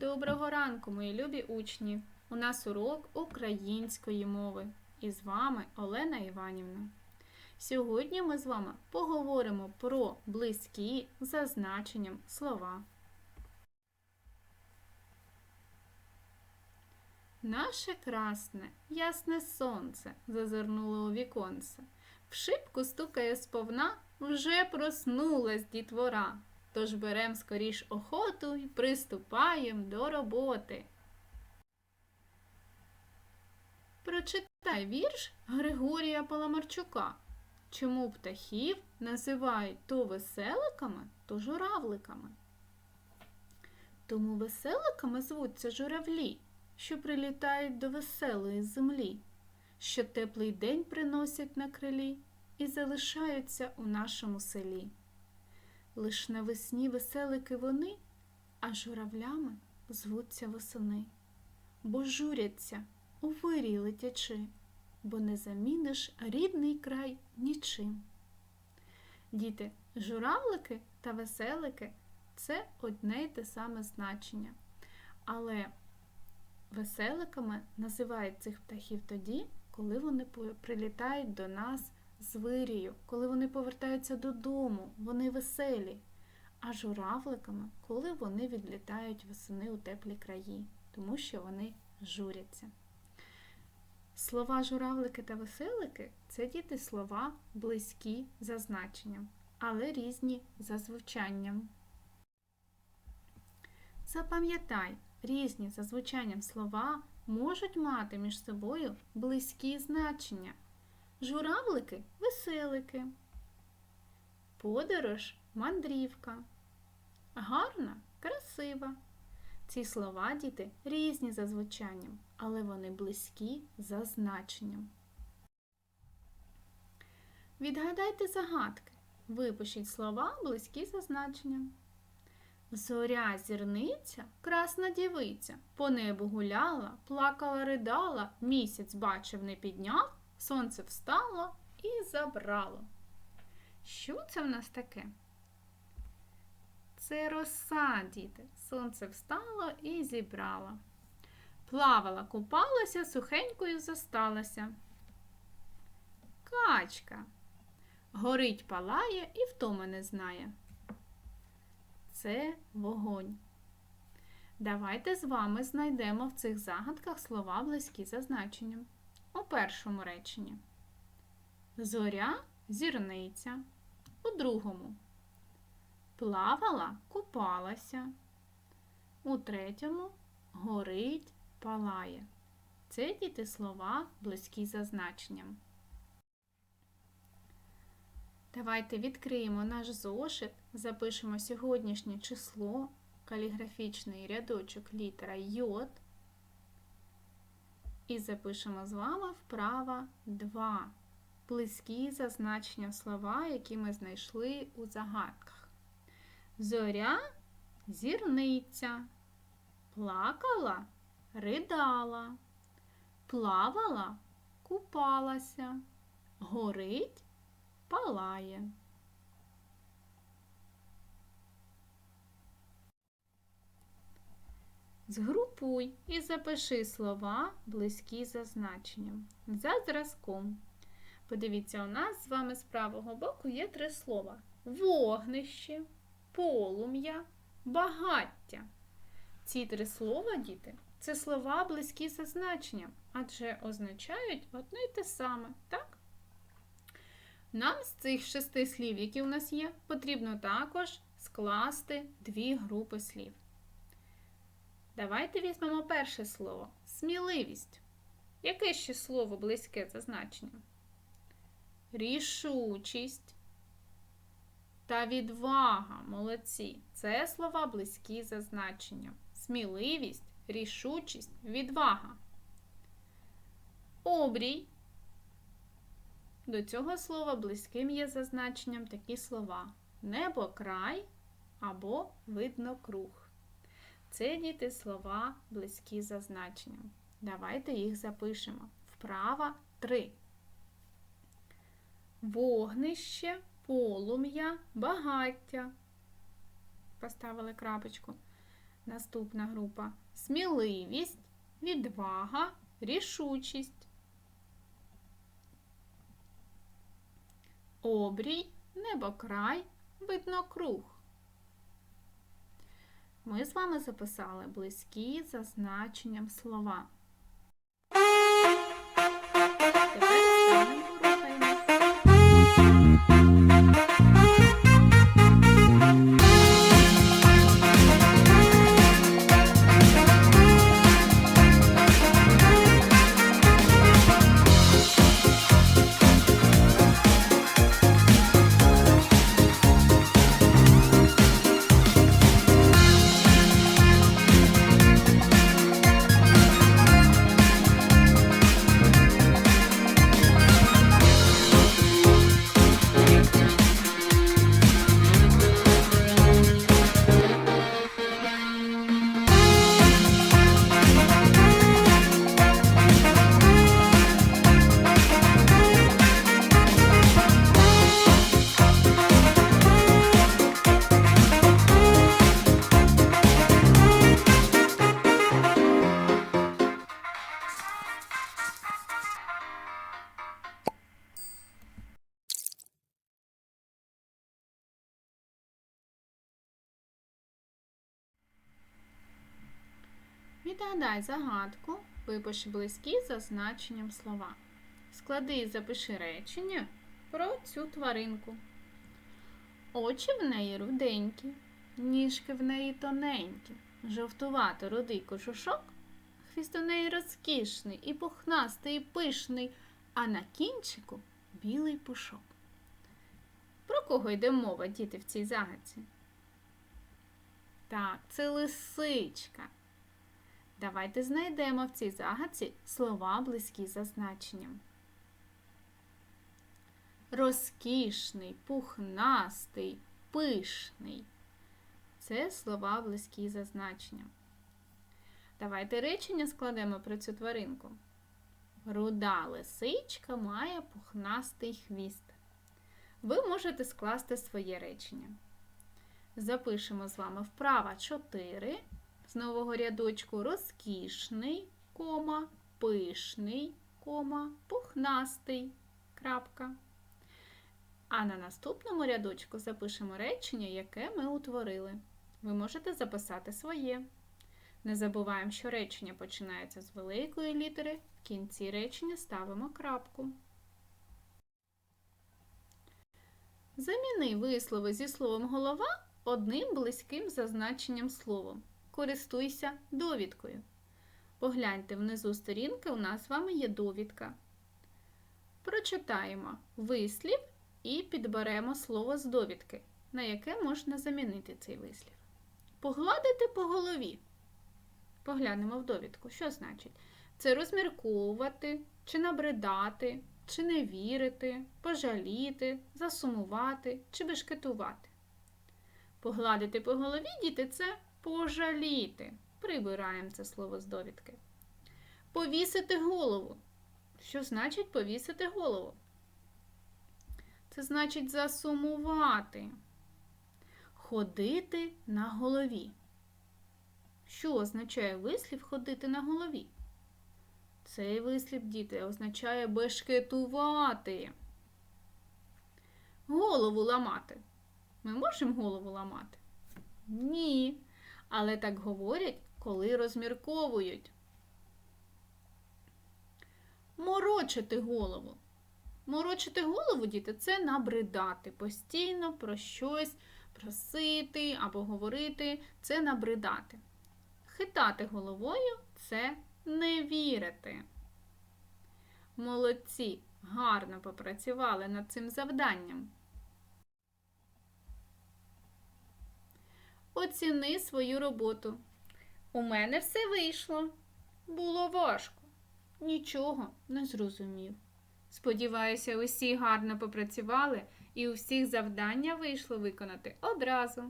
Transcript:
Доброго ранку, мої любі учні! У нас урок української мови. І з вами Олена Іванівна. Сьогодні ми з вами поговоримо про близькі за значенням слова. Наше красне, ясне сонце зазирнуло у віконце. В шибку стукає сповна, вже проснулась дітвора. Тож берем скоріш охоту і приступаєм до роботи. Прочитай вірш Григорія Паламарчука. Чому птахів називають то веселиками, то журавликами? Тому веселиками звуться журавлі, що прилітають до веселої землі, що теплий день приносять на крилі і залишаються у нашому селі. Лиш навесні веселики вони, а журавлями звуться восени, бо журяться у вирій летячи, бо не заміниш рідний край нічим. Діти, журавлики та веселики це одне й те саме значення. Але веселиками називають цих птахів тоді, коли вони прилітають до нас з вирію, коли вони повертаються додому, вони веселі, а журавликами, коли вони відлітають восени у теплі краї, тому що вони журяться. Слова журавлики та веселики це діти слова близькі за значенням, але різні за звучанням. Запам'ятай, різні за звучанням слова можуть мати між собою близькі значення. Журавлики веселики. Подорож мандрівка. Гарна, красива. Ці слова, діти, різні за звучанням, але вони близькі за значенням. Відгадайте загадки. Випишіть слова близькі за значенням. Зоря зірниця, красна дівиця, по небу гуляла, плакала, ридала, місяць бачив, не підняв, сонце встало і забрало. Що це в нас таке? Це роса, діти. Сонце встало і зібрала. Плавала, купалася, сухенькою зосталася. Качка. Горить, палає і втоми не знає. Це вогонь. Давайте з вами знайдемо в цих загадках слова близькі за значенням. У першому реченні. Зоря зірниця. У другому. Плавала, купалася. У третьому горить, палає. Це діти слова близькі за значенням. Давайте відкриємо наш зошит, запишемо сьогоднішнє число, каліграфічний рядочок літера Й. І запишемо з вами вправа 2. Близькі за значенням слова, які ми знайшли у загадках. Зоря зірниця. Плакала, ридала, плавала, купалася, горить, палає. Згрупуй і запиши слова, близькі за значенням. За зразком. Подивіться, у нас з вами з правого боку є три слова: вогнище, полум'я, багаття. Ці три слова, діти, це слова близькі за значенням, адже означають одне й те саме, так? Нам з цих шести слів, які у нас є, потрібно також скласти дві групи слів. Давайте візьмемо перше слово сміливість. Яке ще слово близьке за значенням? Рішучість та відвага. Молодці. Це слова близькі за значенням. Сміливість, рішучість, відвага. Обрій. До цього слова близьким є за значенням такі слова: небо край або видно круг. Це діти слова близькі за значенням. Давайте їх запишемо. Вправа 3. Вогнище, полум'я, багаття. Поставили крапочку. Наступна група сміливість, відвага, рішучість. Обрій, небокрай, виднокруг. Ми з вами записали близькі за значенням слова. Тепер станемо рухаємось. Відгадай загадку, випиши близькі за значенням слова. Склади і запиши речення про цю тваринку. Очі в неї руденькі, ніжки в неї тоненькі, жовтувато рудий кожушок, хвіст у неї розкішний, і пухнастий, і пишний, а на кінчику білий пушок. Про кого йде мова, діти, в цій загадці? Так, це лисичка. Давайте знайдемо в цій загадці слова близькі за значенням. Розкішний, пухнастий, пишний. Це слова близькі за значенням. Давайте речення складемо про цю тваринку. Руда лисичка має пухнастий хвіст. Ви можете скласти своє речення. Запишемо з вами вправа 4 з нового рядочку розкішний, кома, пишний, кома, пухнастий, крапка. А на наступному рядочку запишемо речення, яке ми утворили. Ви можете записати своє. Не забуваємо, що речення починається з великої літери, в кінці речення ставимо крапку. Заміни вислови зі словом голова одним близьким за значенням словом. Користуйся довідкою. Погляньте внизу сторінки, у нас з вами є довідка. Прочитаємо вислів і підберемо слово з довідки, на яке можна замінити цей вислів. Погладити по голові. Поглянемо в довідку. Що значить? Це розмірковувати, чи набридати, чи не вірити, пожаліти, засумувати чи бешкетувати. Погладити по голові, діти, це пожаліти. Прибираємо це слово з довідки. Повісити голову. Що значить повісити голову? Це значить засумувати. Ходити на голові. Що означає вислів ходити на голові? Цей вислів, діти, означає бешкетувати. Голову ламати. Ми можемо голову ламати? Ні. Але так говорять, коли розмірковують. Морочити голову. Морочити голову, діти, це набридати. Постійно про щось просити або говорити це набридати. Хитати головою це не вірити. Молодці, гарно попрацювали над цим завданням. Оціни свою роботу. У мене все вийшло. Було важко. Нічого не зрозумів. Сподіваюся, усі гарно попрацювали і у всіх завдання вийшло виконати одразу.